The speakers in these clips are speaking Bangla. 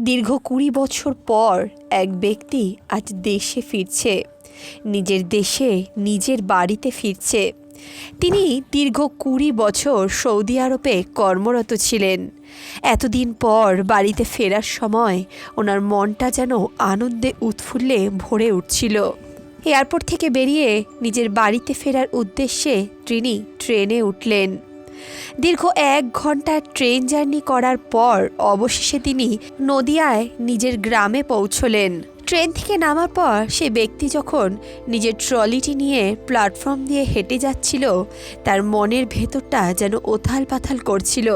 দীর্ঘ কুড়ি বছর পর এক ব্যক্তি আজ দেশে ফিরছে। নিজের দেশে, নিজের বাড়িতে ফিরছে। তিনি দীর্ঘ কুড়ি বছর সৌদি আরবে কর্মরত ছিলেন। এতদিন পর বাড়িতে ফেরার সময় ওনার মনটা যেন আনন্দে উৎফুল্লে ভরে উঠছিল। এয়ারপোর্ট থেকে বেরিয়ে নিজের বাড়িতে ফেরার উদ্দেশ্যে তিনি ট্রেনে উঠলেন। দীর্ঘ এক ঘণ্টা ট্রেন জার্নি করার পর অবশেষে তিনি নদিয়ায় নিজের গ্রামে পৌঁছলেন। ট্রেন থেকে নামার পর সে ব্যক্তি যখন নিজের ট্রলিটি নিয়ে প্ল্যাটফর্ম দিয়ে হেঁটে যাচ্ছিল, তার মনের ভেতরটা যেন ওথাল পাথাল করছিল।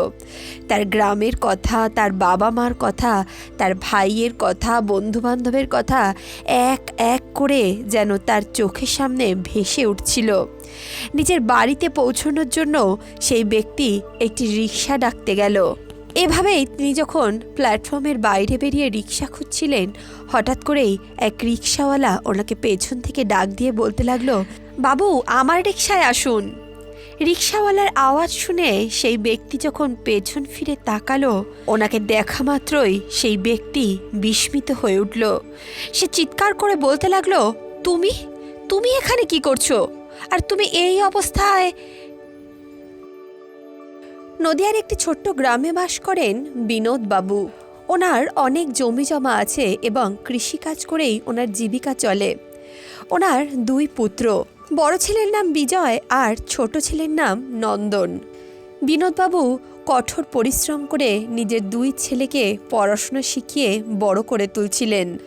তার গ্রামের কথা, তার বাবা মার কথা, তার ভাইয়ের কথা, বন্ধুবান্ধবের কথা এক এক করে যেন তার চোখের সামনে ভেসে উঠছিল। নিজের বাড়িতে পৌঁছানোর জন্য সেই ব্যক্তি একটি রিক্সা ডাকতে গেল। এভাবেই তিনি যখন প্ল্যাটফর্মের বাইরে বেরিয়ে রিক্সা খুঁজছিলেন, হঠাৎ করেই এক রিক্সাওয়ালা ওনাকে পেছন থেকে ডাক দিয়ে বলতে লাগল, বাবু, আমার রিক্সায় আসুন। রিক্সাওয়ালার আওয়াজ শুনে সেই ব্যক্তি যখন পেছন ফিরে তাকালো, ওনাকে দেখা মাত্রই সেই ব্যক্তি বিস্মিত হয়ে উঠল। সে চিৎকার করে বলতে লাগল, তুমি? তুমি এখানে কি করছ? আর তুমি এই অবস্থায় নদিয়ার একটি ছোট্ট গ্রামে বাস করেন বিনোদ বাবু। ওনার অনেক জমি জমা আছে এবং কৃষিকাজ করেই ওনার জীবিকা চলে। ওনার দুই পুত্র, বড় ছেলের নাম বিজয় আর ছোট ছেলের নাম নন্দন। বিনোদবাবু কঠোর পরিশ্রম করে নিজের দুই ছেলেকে পড়াশোনা শিখিয়ে বড় করে তুলছিলেন।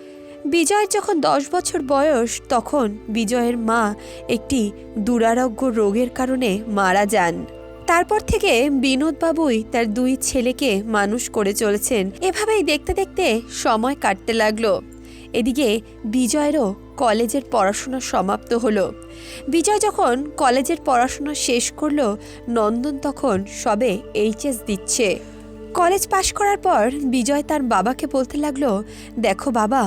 বিজয়ের যখন দশ বছর বয়স, তখন বিজয়ের মা একটি দুরারোগ্য রোগের কারণে মারা যান। তারপর থেকে বিনোদবাবুই তার দুই ছেলেকে মানুষ করে চলেছেন। এভাবেই দেখতে দেখতে সময় কাটতে লাগল। এদিকে বিজয়েরও কলেজের পড়াশোনা সমাপ্ত হলো। বিজয় যখন কলেজের পড়াশোনা শেষ করল, নন্দন তখন সবে এইচএস দিচ্ছে। কলেজ পাশ করার পর বিজয় তার বাবাকে বলতে লাগল, দেখো বাবা,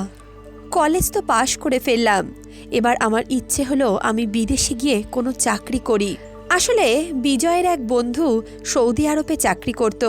কলেজ তো পাশ করে ফেললাম। এবার আমার ইচ্ছে হলো আমি বিদেশে গিয়ে কোনো চাকরি করি। আসলে বিজয়ের এক বন্ধু সৌদি আরবে চাকরি করত।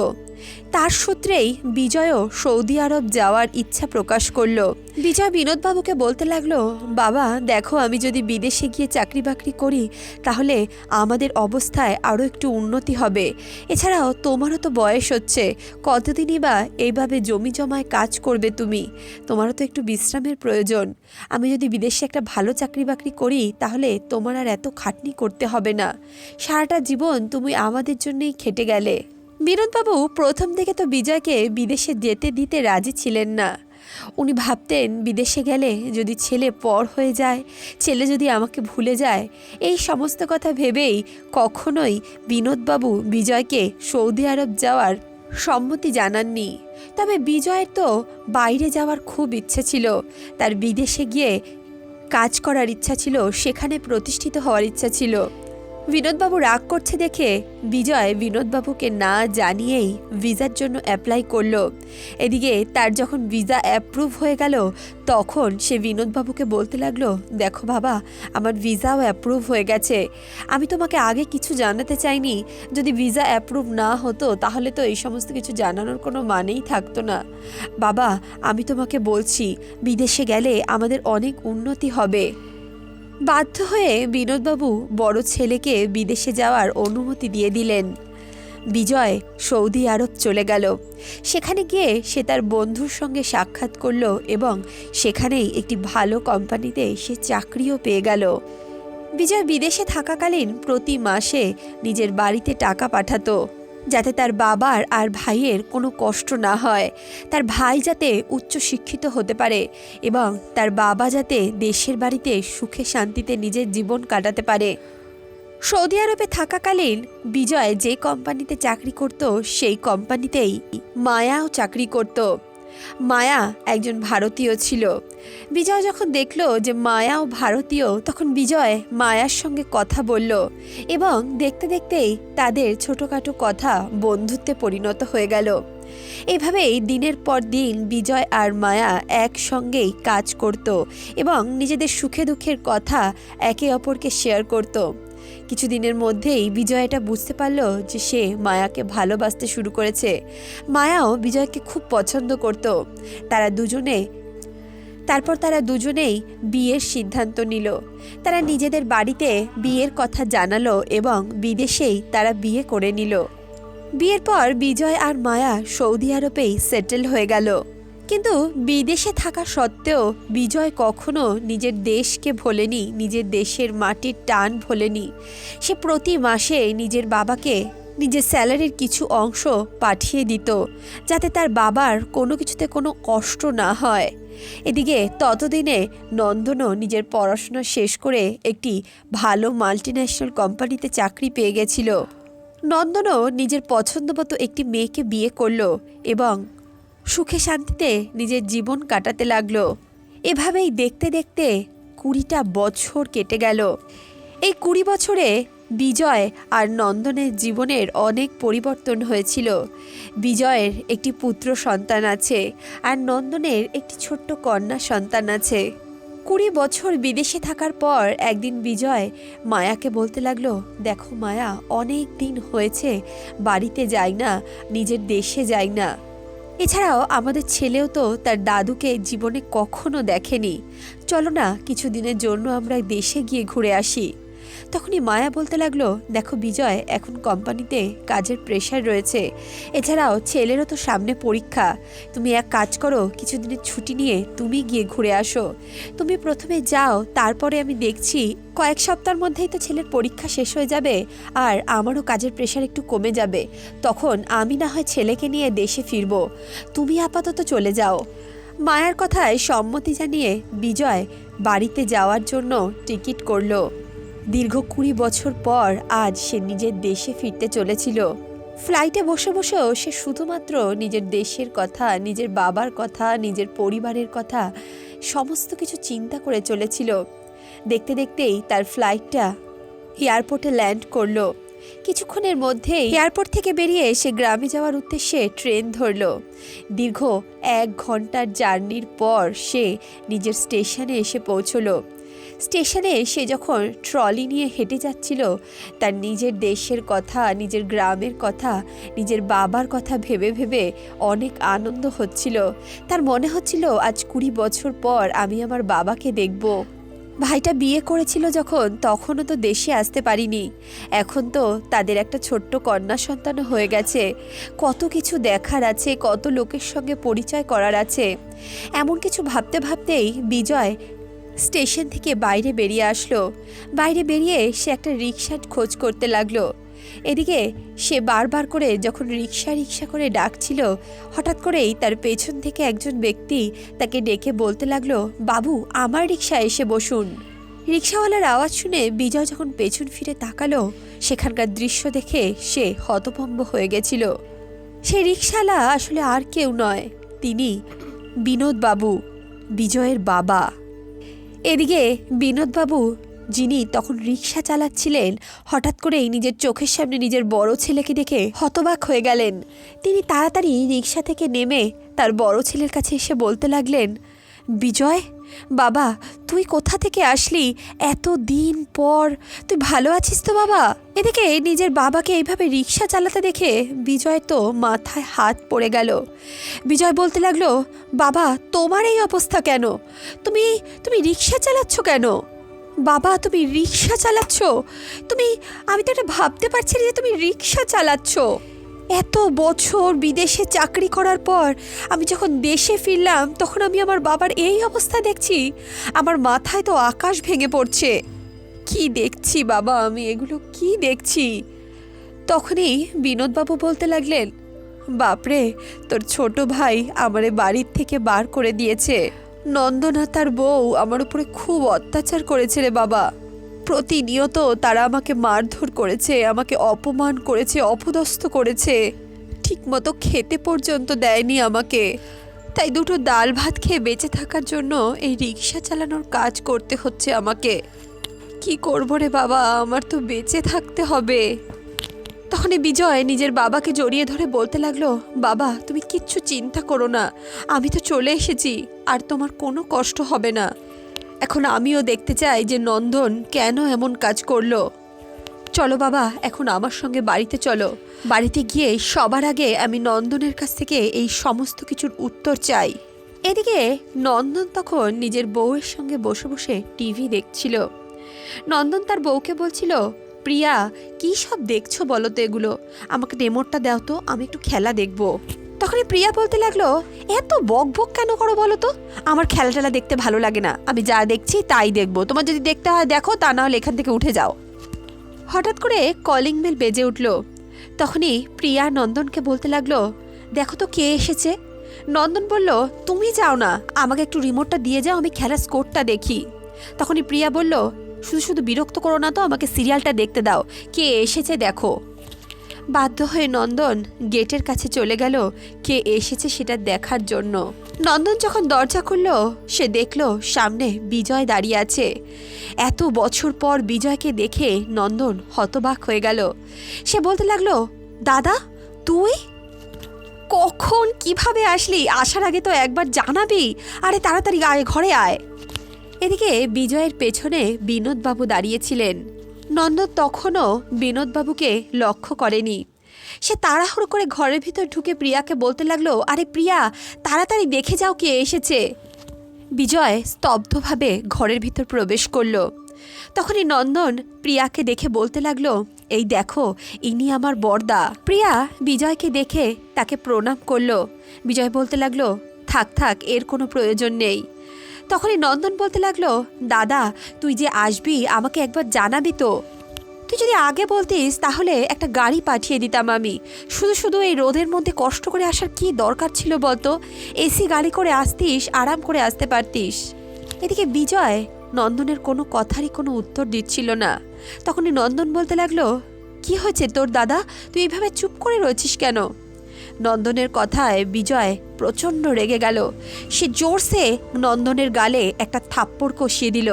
তার সূত্রেই বিজয়ও সৌদি আরব যাওয়ার ইচ্ছা প্রকাশ করল। বিজয় বিনোদবাবুকে বলতে লাগল, বাবা, দেখো, আমি যদি বিদেশে গিয়ে চাকরি বাকরি করি, তাহলে আমাদের অবস্থায় আরও একটু উন্নতি হবে। এছাড়াও তোমারও তো বয়স হচ্ছে, কতদিনই বা এইভাবে জমি জমায় কাজ করবে তুমি? তোমারও তো একটু বিশ্রামের প্রয়োজন। আমি যদি বিদেশে একটা ভালো চাকরি বাকরি করি, তাহলে তোমার আর এত খাটনি করতে হবে না। সারাটা জীবন তুমি আমাদের জন্যই খেটে গেলে। বিনোদবাবু প্রথম থেকে তো বিজয়কে বিদেশে যেতে দিতে রাজি ছিলেন না। উনি ভাবতেন বিদেশে গেলে যদি ছেলে পর হয়ে যায়, ছেলে যদি আমাকে ভুলে যায়, এই সমস্ত কথা ভেবেই কখনোই বিনোদবাবু বিজয়কে সৌদি আরব যাওয়ার সম্মতি জানাননি। তবে বিজয়ের তো বাইরে যাওয়ার খুব ইচ্ছে ছিল। তার বিদেশে গিয়ে কাজ করার ইচ্ছা ছিল, সেখানে প্রতিষ্ঠিত হওয়ার ইচ্ছা ছিল। বিনোদবাবু রাগ করছে দেখে বিজয় বিনোদবাবুকে না জানিয়েই ভিসার জন্য অ্যাপ্লাই করল। এদিকে তার যখন ভিসা অ্যাপ্রুভ হয়ে গেল, তখন সে বিনোদবাবুকে বলতে লাগল, দেখো বাবা, আমার ভিসাও অ্যাপ্রুভ হয়ে গেছে। আমি তোমাকে আগে কিছু জানাতে চাইনি। যদি ভিসা অ্যাপ্রুভ না হতো, তাহলে তো এই সমস্ত কিছু জানানোর কোনো মানেই থাকতো না। বাবা, আমি তোমাকে বলছি, বিদেশে গেলে আমাদের অনেক উন্নতি হবে। বাধ্য হয়ে বিনোদবাবু বড় ছেলেকে বিদেশে যাওয়ার অনুমতি দিয়ে দিলেন। বিজয় সৌদি আরব চলে গেল। সেখানে গিয়ে সে তার বন্ধুর সঙ্গে সাক্ষাৎ করল এবং সেখানেই একটি ভালো কোম্পানিতে সে চাকরিও পেয়ে গেল। বিজয় বিদেশে থাকাকালীন প্রতি মাসে নিজের বাড়িতে টাকা পাঠাতো। যাতে তার বাবার আর ভাইয়ের কোনো কষ্ট না হয়। তার ভাই যাতে উচ্চ শিক্ষিত হতে পারে এবং তার বাবা যাতে দেশের বাড়িতে সুখে শান্তিতে নিজের জীবন কাটাতে পারে। সৌদি আরবে থাকাকালীন বিজয় যে কোম্পানিতে চাকরি করত, সেই কোম্পানিতেই মায়াও চাকরি করত। মায়া একজন ভারতীয় ছিল। বিজয় যখন দেখল যে মায়াও ভারতীয়, তখন বিজয় মায়ার সঙ্গে কথা বলল এবং দেখতে দেখতেই তাদের ছোটোখাটো কথা বন্ধুত্বে পরিণত হয়ে গেল। এভাবেই দিনের পর দিন বিজয় আর মায়া একসঙ্গেই কাজ করত এবং নিজেদের সুখে দুঃখের কথা একে অপরকে শেয়ার করত। কিছুদিনের মধ্যেই বিজয় এটা বুঝতে পারল যে সে মায়াকে ভালোবাসতে শুরু করেছে। মায়াও বিজয়কে খুব পছন্দ করত। তারা দুজনে, তারপর তারা দুজনেই বিয়ের সিদ্ধান্ত নিল। তারা নিজেদের বাড়িতে বিয়ের কথা জানালো এবং বিদেশেই তারা বিয়ে করে নিল। বিয়ের পর বিজয় আর মায়া সৌদি আরবেই সেটেল হয়ে গেল। কিন্তু বিদেশে থাকা সত্ত্বেও বিজয় কখনো নিজের দেশকে ভোলেনি, নিজের দেশের মাটির টান ভোলেনি। সে প্রতি মাসে নিজের বাবাকে নিজের স্যালারির কিছু অংশ পাঠিয়ে দিত, যাতে তার বাবার কোনো কিছুতে কোনো কষ্ট না হয়। এদিকে ততদিনে নন্দনও নিজের পড়াশোনা শেষ করে একটি ভালো মাল্টিন্যাশনাল কোম্পানিতে চাকরি পেয়ে গেছিল। নন্দনও নিজের পছন্দমতো একটি মেয়েকে বিয়ে করল এবং সুখে শান্তিতে নিজের জীবন কাটাতে লাগল। এভাবেই দেখতে দেখতে কুড়িটা বছর কেটে গেল। এই কুড়ি বছরে বিজয় আর নন্দনের জীবনের অনেক পরিবর্তন হয়েছিল। বিজয়ের একটি পুত্র সন্তান আছে আর নন্দনের একটি ছোট্ট কন্যা সন্তান আছে। কুড়ি বছর বিদেশে থাকার পর একদিন বিজয় মায়াকে বলতে লাগল, দেখো মায়া, অনেক দিন হয়েছে, বাড়িতে যাই না, নিজের দেশে যাই না। এছাড়াও আমাদের ছেলেও তো তার দাদুকে জীবনে কখনো দেখেনি। চলো না, কিছুদিনের জন্য আমরা দেশে গিয়ে ঘুরে আসি। তখনই মায়া বলতে লাগল, দেখো বিজয়, এখন কোম্পানিতে কাজের প্রেশার রয়েছে। এছাড়াও ছেলেরও তো সামনে পরীক্ষা। তুমি এক কাজ করো, কিছুদিনের ছুটি নিয়ে তুমি গিয়ে ঘুরে আসো। তুমি প্রথমে যাও, তারপরে আমি দেখছি কয়েক সপ্তাহের মধ্যেই তো ছেলের পরীক্ষা শেষ হয়ে যাবে আর আমারও কাজের প্রেশার একটু কমে যাবে। তখন আমি না হয় ছেলেকে নিয়ে দেশে ফিরবো। তুমি আপাতত চলে যাও। মায়ার কথায় সম্মতি জানিয়ে বিজয় বাড়িতে যাওয়ার জন্য টিকিট করল। দীর্ঘ কুড়ি বছর পর আজ সে নিজের দেশে ফিরতে চলেছিল। ফ্লাইটে বসে বসেও সে শুধুমাত্র নিজের দেশের কথা, নিজের বাবার কথা, নিজের পরিবারের কথা সমস্ত কিছু চিন্তা করে চলেছিল। দেখতে দেখতেই তার ফ্লাইটটা এয়ারপোর্টে ল্যান্ড করল। কিছুক্ষণের মধ্যেই এয়ারপোর্ট থেকে বেরিয়ে সে গ্রামে যাওয়ার উদ্দেশ্যে ট্রেন ধরলো। দীর্ঘ এক ঘণ্টার জার্নির পর সে নিজের স্টেশনে এসে পৌঁছলো। স্টেশনে সে যখন ট্রলি নিয়ে হেঁটে যাচ্ছিল, তার নিজের দেশের কথা, নিজের গ্রামের কথা, নিজের বাবার কথা ভেবে ভেবে অনেক আনন্দ হচ্ছিল। তার মনে হচ্ছিল, আজ কুড়ি বছর পর আমি আমার বাবাকে দেখব। ভাইটা বিয়ে করেছিল যখন, তখনও তো দেশে আসতে পারিনি। এখন তো তাদের একটা ছোট্ট কন্যা সন্তানও হয়ে গেছে। কত কিছু দেখার আছে, কত লোকের সঙ্গে পরিচয় করার আছে। এমন কিছু ভাবতে ভাবতেই বিজয় স্টেশন থেকে বাইরে বেরিয়ে আসলো। বাইরে বেরিয়ে সে একটা রিক্সার খোঁজ করতে লাগল। এদিকে সে বারবার করে যখন রিক্সা রিক্সা করে ডাকছিল, হঠাৎ করেই তার পেছন থেকে একজন ব্যক্তি তাকে ডেকে বলতে লাগল, বাবু, আমার রিক্সা এসে বসুন। রিক্সাওয়ালার আওয়াজ শুনে বিজয় যখন পেছন ফিরে তাকালো, সেখানকার দৃশ্য দেখে সে হতভম্ব হয়ে গেছিল। সে রিক্সাওয়ালা আসলে আর কেউ নয়, তিনি বিনোদবাবু, বিজয়ের বাবা। এদিকে বিনোদবাবু, যিনি তখন রিক্সা চালাচ্ছিলেন, হঠাৎ করেই নিজের চোখের সামনে নিজের বড় ছেলেকে দেখে হতবাক হয়ে গেলেন। তিনি তাড়াতাড়ি রিক্সা থেকে নেমে তার বড় ছেলের কাছে এসে বলতে লাগলেন বিজয়, বাবা, তুই কোথা থেকে আসলি? এত দিন পর। তুই ভালো আছিস তো, বাবা? এদিকে নিজের বাবাকে এইভাবে রিক্সা চালাতে দেখে বিজয় তো মাথায় হাত পড়ে গেল। বিজয় বলতে লাগল, বাবা, তোমার এই অবস্থা কেন? তুমি তুমি রিক্সা চালাচ্ছ কেন? বাবা, তুমি রিক্সা চালাচ্ছ? তুমি, আমি তো এটা ভাবতে পারছি না যে তুমি রিক্সা চালাচ্ছ। এত বছর বিদেশে চাকরি করার পর আমি যখন দেশে ফিরলাম, তখন আমি আমার বাবার এই অবস্থা দেখছি। আমার মাথায় তো আকাশ ভেঙে পড়ছে। কি দেখছি বাবা আমি? এগুলো কি দেখছি? তখনই বিনোদবাবু বলতে লাগলেন, বাপরে, তোর ছোট ভাই আমারে বাড়ির থেকে বার করে দিয়েছে। নন্দনা তার বউ আমার উপরে খুব অত্যাচার করেছে রে বাবা। প্রতিনিয়ত তারা আমাকে মারধর করেছে, আমাকে অপমান করেছে, অপদস্থ করেছে। ঠিকমতো খেতে পর্যন্ত দেয়নি আমাকে। তাই দুটো ডাল ভাত খেয়ে বেঁচে থাকার জন্য এই রিক্সা চালানোর কাজ করতে হচ্ছে আমাকে। কি করব রে বাবা, আমার তো বেঁচে থাকতে হবে। তখনই বিজয় নিজের বাবাকে জড়িয়ে ধরে বলতে লাগল, বাবা, তুমি কিচ্ছু চিন্তা করো না। আমি তো চলে এসেছি, আর তোমার কোনো কষ্ট হবে না। এখন আমিও দেখতে চাই যে নন্দন কেন এমন কাজ করল। চলো বাবা, এখন আমার সঙ্গে বাড়িতে চলো। বাড়িতে গিয়ে সবার আগে আমি নন্দনের কাছ থেকে এই সমস্ত কিছুর উত্তর চাই। এদিকে নন্দন তখন নিজের বউয়ের সঙ্গে বসে বসে টিভি দেখছিল। নন্দন তার বউকে বলছিল, প্রিয়া, কী সব দেখছ বলো তো এগুলো? আমাকে রিমোটটা দাও তো, আমি একটু খেলা দেখব। তখনই প্রিয়া বলতে লাগল, এত বক বক কেন করো বলো তো? আমার খেলা টেলা দেখতে ভালো লাগে না। আমি যা দেখছি তাই দেখব। তোমার যদি দেখতে হয় দেখো, তা না হলে এখান থেকে উঠে যাও। হঠাৎ করে কলিং বেল বেজে উঠল। তখনই প্রিয়া নন্দনকে বলতে লাগল, দেখো তো কে এসেছে? নন্দন বলল, তুমি যাও না। আমাকে একটু রিমোটটা দিয়ে যাও, আমি খেলার স্কোরটা দেখি। তখনই প্রিয়া বলল, শুধু শুধু বিরক্ত করো না তো, আমাকে সিরিয়ালটা দেখতে দাও। কে এসেছে দেখো। বাধ্য হয়ে নন্দন গেটের কাছে চলে গেল। কে এসেছে সেটা দেখার জন্য। নন্দন যখন দরজা খুলল, সে দেখল সামনে বিজয় দাঁড়িয়ে আছে। এত বছর পর বিজয়কে দেখে নন্দন হতবাক হয়ে গেল। সে বলতে লাগল, দাদা, তুই? কখন, কীভাবে আসলি? আসার আগে তো একবার জানাবি। আরে তাড়াতাড়ি ঘরে আয়। এদিকে বিজয়ের পেছনে বিনোদবাবু দাঁড়িয়েছিলেন নন্দন তখনও বিনোদবাবুকে লক্ষ্য করেনি। সে তাড়াহুড়ো করে ঘরের ভিতর ঢুকে প্রিয়াকে বলতে লাগল, আরে প্রিয়া, তাড়াতাড়ি দেখে যাও কে এসেছে। বিজয় স্তব্ধভাবে ঘরের ভিতর প্রবেশ করল। তখনই নন্দন প্রিয়াকে দেখে বলতে লাগল, এই দেখো, ইনি আমার বর্দা। প্রিয়া বিজয়কে দেখে তাকে প্রণাম করল। বিজয় বলতে লাগল, থাক থাক, এর কোনো প্রয়োজন নেই। তখনই নন্দন বলতে লাগল, দাদা, তুই যে আসবি আমাকে একবার জানাবি তো। তুই যদি আগে বলতিস তাহলে একটা গাড়ি পাঠিয়ে দিতাম আমি। শুধু শুধু এই রোদের মধ্যে কষ্ট করে আসার কি দরকার ছিল বলতো? এসি গাড়ি করে আসতিস, আরাম করে আসতে পারতিস। এদিকে বিজয় নন্দনের কোনো কথারই কোনো উত্তর দিচ্ছিল না। তখনই নন্দন বলতে লাগল, কি হয়েছে তোর দাদা? তুই এইভাবে চুপ করে রয়েছিস কেন? নন্দনের কথায় বিজয় প্রচণ্ড রেগে গেল। সে জোরসে নন্দনের গালে একটা থাপ্পড় কষিয়ে দিল।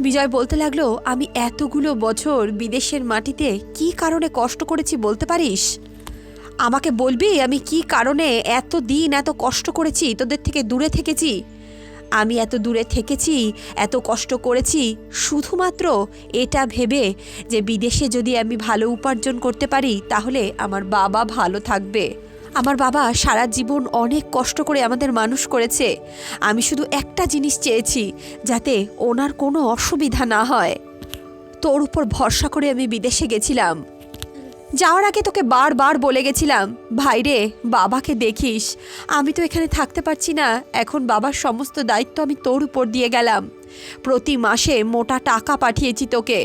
বিজয় বলতে লাগল, আমি এতগুলো বছর বিদেশের মাটিতে কি কারণে কষ্ট করেছি বলতে পারিস? আমাকে বলবি আমি কি কারণে এত দিন এত কষ্ট করেছি, তোদের থেকে দূরে থেকেছি? আমি এত দূরে থেকেছি, এত কষ্ট করেছি, শুধুমাত্র এটা ভেবে যে বিদেশে যদি আমি ভালো উপার্জন করতে পারি, তাহলে আমার বাবা ভালো থাকবে। আমার বাবা সারা জীবন অনেক কষ্ট করে আমাদের মানুষ করেছে। আমি শুধু একটা জিনিস চেয়েছি, যাতে ওনার কোনো অসুবিধা না হয়। তোর উপর ভরসা করে আমি বিদেশে গেছিলাম। যাওয়ার আগে তোকে বারবার বলে গেছিলাম ভাইরে বাবাকে দেখিস। আমি তো এখানে থাকতে পারছি না। এখন বাবার সমস্ত দায়িত্ব আমি তোর উপর দিয়ে গেলাম। প্রতি মাসে মোটা টাকা পাঠিয়েছি তোকে।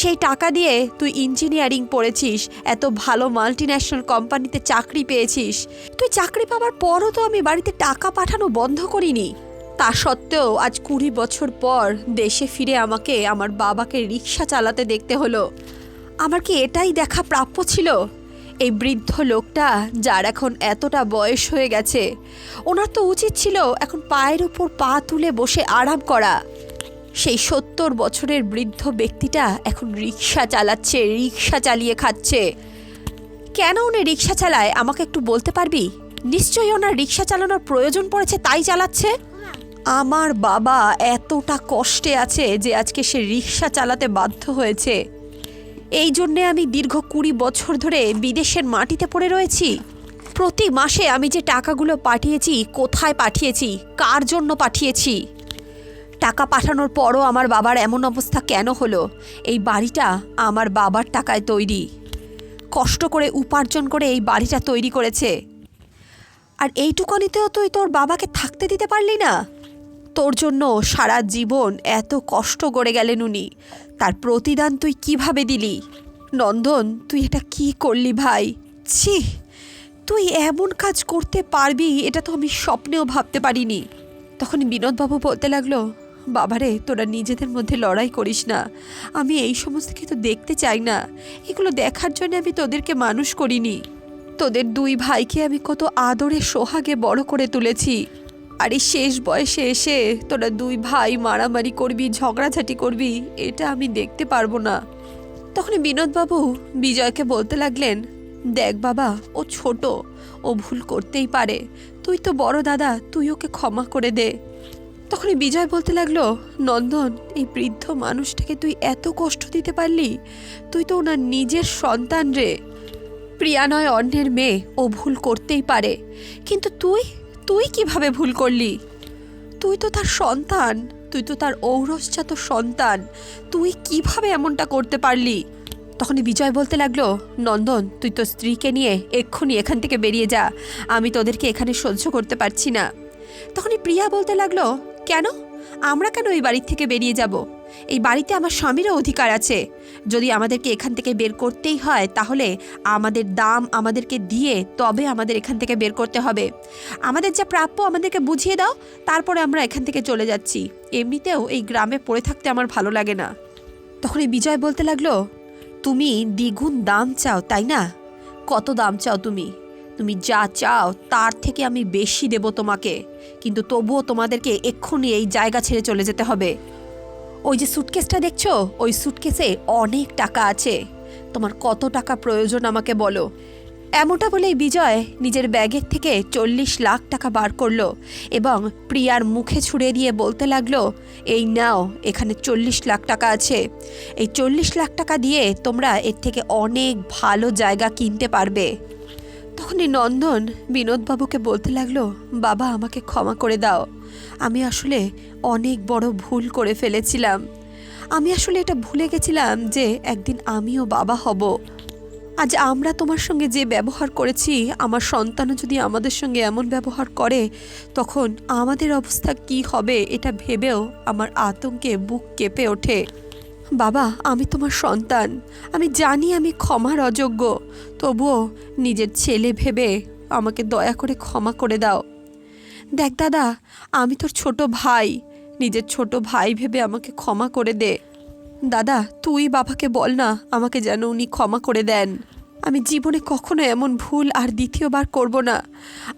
সেই টাকা দিয়ে তুই ইঞ্জিনিয়ারিং পড়েছিস, এত ভালো মাল্টি ন্যাশনাল কোম্পানিতে চাকরি পেয়েছিস। তুই চাকরি পাওয়ার পরও তো আমি বাড়িতে টাকা পাঠানো বন্ধ করিনি। তা সত্ত্বেও আজ কুড়ি বছর পর দেশে ফিরে আমাকে আমার বাবাকে রিক্সা চালাতে দেখতে হলো। আমার কি এটাই দেখা প্রাপ্য ছিল? এই বৃদ্ধ লোকটা, যার এখন এতটা বয়স হয়ে গেছে, ওনার তো উচিত ছিল এখন পায়ের উপর পা তুলে বসে আরাম করা। সেই সত্তর বছরের বৃদ্ধ ব্যক্তিটা এখন রিক্সা চালাচ্ছে রিক্সা চালিয়ে খাচ্ছে। কেন উনি রিক্সা চালায়, আমাকে একটু বলতে পারবি? নিশ্চয়ই ওনার রিক্সা চালানোর প্রয়োজন পড়েছে, তাই চালাচ্ছে? আমার বাবা এতটা কষ্টে আছে যে আজকে সে রিক্সা চালাতে বাধ্য হয়েছে। এই জন্যে আমি দীর্ঘ কুড়ি বছর ধরে বিদেশের মাটিতে পড়ে রয়েছি। প্রতি মাসে আমি যে টাকাগুলো পাঠিয়েছি, কোথায় পাঠিয়েছি, কার জন্য পাঠিয়েছি? টাকা পাঠানোর পরও আমার বাবার এমন অবস্থা কেন হলো? এই বাড়িটা আমার বাবার টাকায় তৈরি। কষ্ট করে উপার্জন করে এই বাড়িটা তৈরি করেছে। আর এইটুকানিতেও তুই তোর বাবাকে থাকতে দিতে পারলি না? তোর জন্য সারা জীবন এত কষ্ট করে গেলেন উনি। তার প্রতিদান তুই কীভাবে দিলি? নন্দন, তুই এটা কি করলি ভাই? ছি, তুই এমন কাজ করতে পারবি, এটা তো আমি স্বপ্নেও ভাবতে পারিনি। তখন বিনোদবাবু বলতে লাগল বাবারে, তোরা নিজেদের মধ্যে লড়াই করিস না। আমি এই সমস্ত কিছু দেখতে চাই না। এগুলো দেখার জন্য আমি তোদেরকে মানুষ করিনি। তোদের দুই ভাইকে আমি কত আদরে, সোহাগে বড় করে তুলেছি। আর এই শেষ বয়সে এসে তোরা দুই ভাই মারামারি করবি, ঝগড়াঝাটি করবি, এটা আমি দেখতে পারব না। তখন বিনোদবাবু বিজয়কে বলতে লাগলেন, দেখ বাবা, ও ছোট, ও ভুল করতেই পারে। তুই তো বড় দাদা, তুই ওকে ক্ষমা করে দে। তখনই বিজয় বলতে লাগল, নন্দন, এই বৃদ্ধ মানুষটাকে তুই এত কষ্ট দিতে পারলি? তুই তো ওনার নিজের সন্তান রে। প্রিয়া নয় অন্যের মেয়ে, ও ভুল করতেই পারে। কিন্তু তুই তুই কীভাবে ভুল করলি? তুই তো তার সন্তান, তুই তো তার ঔরসজাত সন্তান। তুই কীভাবে এমনটা করতে পারলি? তখনই বিজয় বলতে লাগল, নন্দন, তুই তো স্ত্রীকে নিয়ে এক্ষুনি এখান থেকে বেরিয়ে যা। আমি তোদেরকে এখানে সহ্য করতে পারছি না। তখনই প্রিয়া বলতে লাগল কেন? আমরা কেন এই বাড়ির থেকে বেরিয়ে যাব? এই বাড়িতে আমার স্বামীরও অধিকার আছে। যদি আমাদেরকে এখান থেকে বের করতেই হয়, তাহলে আমাদের দাম আমাদেরকে দিয়ে তবে আমাদের এখান থেকে বের করতে হবে। আমাদের যা প্রাপ্য আমাদেরকে বুঝিয়ে দাও, তারপরে আমরা এখান থেকে চলে যাচ্ছি। এমনিতেও এই গ্রামে পড়ে থাকতে আমার ভালো লাগে না। তখন এই বিজয় বলতে লাগল, তুমি দ্বিগুণ দাম চাও, তাই না? কত দাম চাও তুমি? তুমি যা চাও, তার থেকে আমি বেশি দেব তোমাকে। কিন্তু তবুও তোমাদেরকে এক্ষুনি এই জায়গা ছেড়ে চলে যেতে হবে। ওই যে সুটকেসটা দেখছ? ওই সুটকেসে অনেক টাকা আছে। তোমার কত টাকা প্রয়োজন আমাকে বলো। এমনটা বলেই বিজয় নিজের ব্যাগের থেকে চল্লিশ লাখ টাকা বার করল এবং প্রিয়ার মুখে ছুড়ে দিয়ে বলতে লাগল, এই নাও, এখানে চল্লিশ লাখ টাকা আছে। এই চল্লিশ লাখ টাকা দিয়ে তোমরা এর থেকে অনেক ভালো জায়গা কিনতে পারবে। তখনই নন্দন বিনোদবাবুকে বলতে লাগল, বাবা, আমাকে ক্ষমা করে দাও। আমি আসলে অনেক বড় ভুল করে ফেলেছিলাম। আমি আসলে এটা ভুলে গেছিলাম যে একদিন আমিও বাবা হব। আজ আমরা তোমার সঙ্গে যে ব্যবহার করেছি, আমার সন্তানও যদি আমাদের সঙ্গে এমন ব্যবহার করে, তখন আমাদের অবস্থা কি হবে এটা ভেবেও আমার আতঙ্কে বুক কেঁপে ওঠে। বাবা, আমি তোমার সন্তান। আমি জানি আমি ক্ষমার অযোগ্য। তবুও নিজের ছেলে ভেবে আমাকে দয়া করে ক্ষমা করে দাও। দেখ দাদা, আমি তোর ছোট ভাই। নিজের ছোট ভাই ভেবে আমাকে ক্ষমা করে দে। দাদা, তুই বাবাকে বল না আমাকে যেন উনি ক্ষমা করে দেন। আমি জীবনে কখনো এমন ভুল আর দ্বিতীয়বার করব না।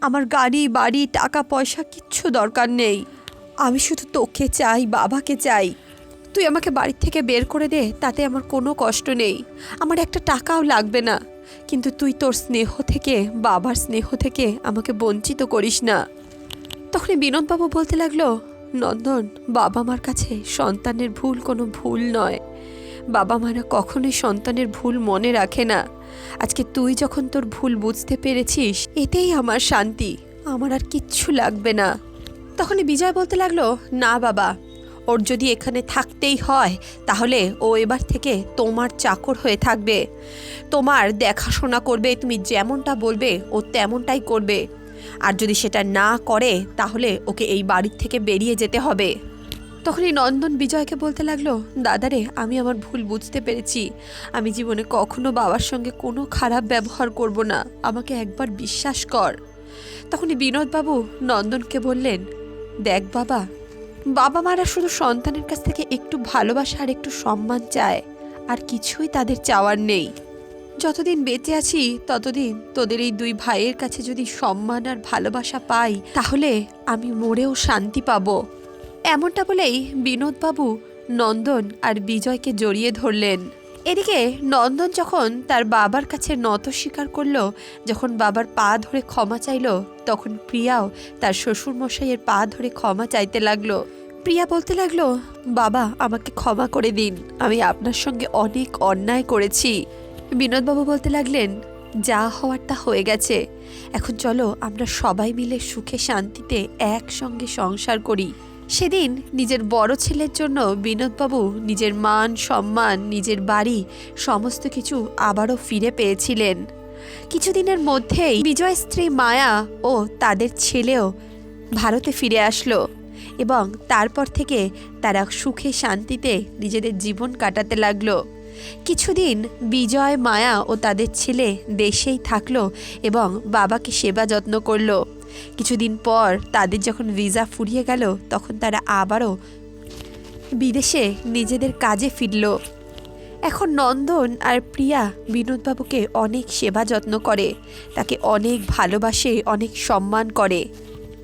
আমার গাড়ি, বাড়ি, টাকা, পয়সা কিচ্ছু দরকার নেই। আমি শুধু তোকে চাই, বাবাকে চাই। তুই আমাকে বাড়ির থেকে বের করে দে, তাতে আমার কোনো কষ্ট নেই। আমার একটা টাকাও লাগবে না। কিন্তু তুই তোর স্নেহ থেকে, বাবার স্নেহ থেকে আমাকে বঞ্চিত করিস না। তখনই বিনোদবাবু বলতে লাগল, নন্দন, বাবা মার কাছে সন্তানের ভুল কোনো ভুল নয়। বাবা মারা কখনোই সন্তানের ভুল মনে রাখে না। আজকে তুই যখন তোর ভুল বুঝতে পেরেছিস, এতেই আমার শান্তি। আমার আর কিচ্ছু লাগবে না। তখনই বিজয় বলতে লাগল, না বাবা ওর যদি এখানে থাকতেই হয়, তাহলে ও এবার থেকে তোমার চাকর হয়ে থাকবে। তোমার দেখাশোনা করবে, তুমি যেমনটা বলবে, ও তেমনটাই করবে। আর যদি সেটা না করে, তাহলে ওকে এই বাড়ির থেকে বেরিয়ে যেতে হবে। তখনই নন্দন বিজয়কে বলতে লাগল, দাদারে, আমি আমার ভুল বুঝতে পেরেছি। আমি জীবনে কখনো বাবার সঙ্গে কোনো খারাপ ব্যবহার করব না। আমাকে একবার বিশ্বাস কর। তখনই বিনোদবাবু নন্দনকে বললেন, দেখ বাবা বাবা মারা শুধু সন্তানের কাছ থেকে একটু ভালোবাসা আর একটু সম্মান চায়, আর কিছুই তাদের চাওয়ার নেই। যতদিন বেঁচে আছি, ততদিন তোদের এই দুই ভাইয়ের কাছে যদি সম্মান আর ভালোবাসা পাই, তাহলে আমি মরেও শান্তি পাব। এমনটা বলেই বিনোদবাবু নন্দন আর বিজয়কে জড়িয়ে ধরলেন। এদিকে নন্দন যখন তার বাবার কাছে নত স্বীকার করল, যখন বাবার পা ধরে ক্ষমা চাইলো তখন প্রিয়াও তার শ্বশুরমশাইয়ের পা ধরে ক্ষমা চাইতে লাগল। প্রিয়া বলতে লাগল, বাবা, আমাকে ক্ষমা করে দিন। আমি আপনার সঙ্গে অনেক অন্যায় করেছি। বিনোদবাবু বলতে লাগলেন, যা হওয়ার তা হয়ে গেছে। এখন চলো, আমরা সবাই মিলে সুখে শান্তিতে একসঙ্গে সংসার করি। সেদিন নিজের বড় ছেলের জন্য বিনোদবাবু নিজের মান, সম্মান, নিজের বাড়ি, সমস্ত কিছু আবারও ফিরে পেয়েছিলেন। কিছুদিনের মধ্যেই বিজয় স্ত্রী মায়া ও তাদের ছেলেও ভারতে ফিরে আসলো এবং তারপর থেকে তারা সুখে শান্তিতে নিজেদের জীবন কাটাতে লাগল। কিছুদিন বিজয়, মায়া ও তাদের ছেলে দেশেই থাকল এবং বাবাকে সেবা যত্ন করল। কিছুদিন পর তাদের যখন ভিসা ফুরিয়ে গেল, তখন তারা আবারও বিদেশে নিজেদের কাজে ফিরল। এখন নন্দন আর প্রিয়া বিনোদবাবুকে অনেক সেবা যত্ন করে, তাকে অনেক ভালোবাসে, অনেক সম্মান করে।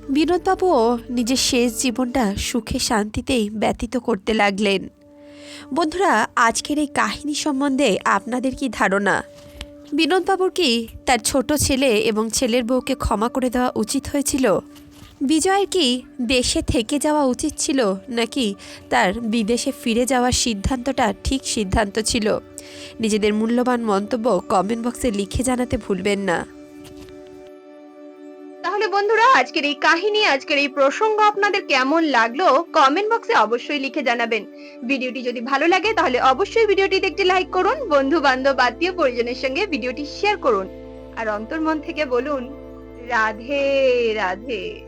বিনোদবাবুও নিজের শেষ জীবনটা সুখে শান্তিতেই ব্যতীত করতে লাগলেন। বন্ধুরা, আজকের এই কাহিনী সম্বন্ধে আপনাদের কি ধারণা? বিনোদবাবুর কি তার ছোট ছেলে এবং ছেলের বউকে ক্ষমা করে দেওয়া উচিত হয়েছিল? বিজয়ের কি দেশে থেকে যাওয়া উচিত ছিল নাকি তার বিদেশে ফিরে যাওয়ার সিদ্ধান্তটা ঠিক সিদ্ধান্ত ছিল? নিজেদের মূল্যবান মন্তব্য কমেন্ট বক্সে লিখে জানাতে ভুলবেন না। তাহলে বন্ধুরা, আজকের এই কাহিনী, আজকের এই প্রসঙ্গ আপনাদের কেমন লাগল কমেন্ট বক্সে অবশ্যই লিখে জানাবেন। ভিডিওটি যদি ভালো লাগে, তাহলে অবশ্যই ভিডিওটিতে একটি লাইক করুন বন্ধু বান্ধব আত্মীয় পরিজনের সঙ্গে ভিডিওটি শেয়ার করুন। আর অন্তর্মন থেকে বলুন, রাধে রাধে।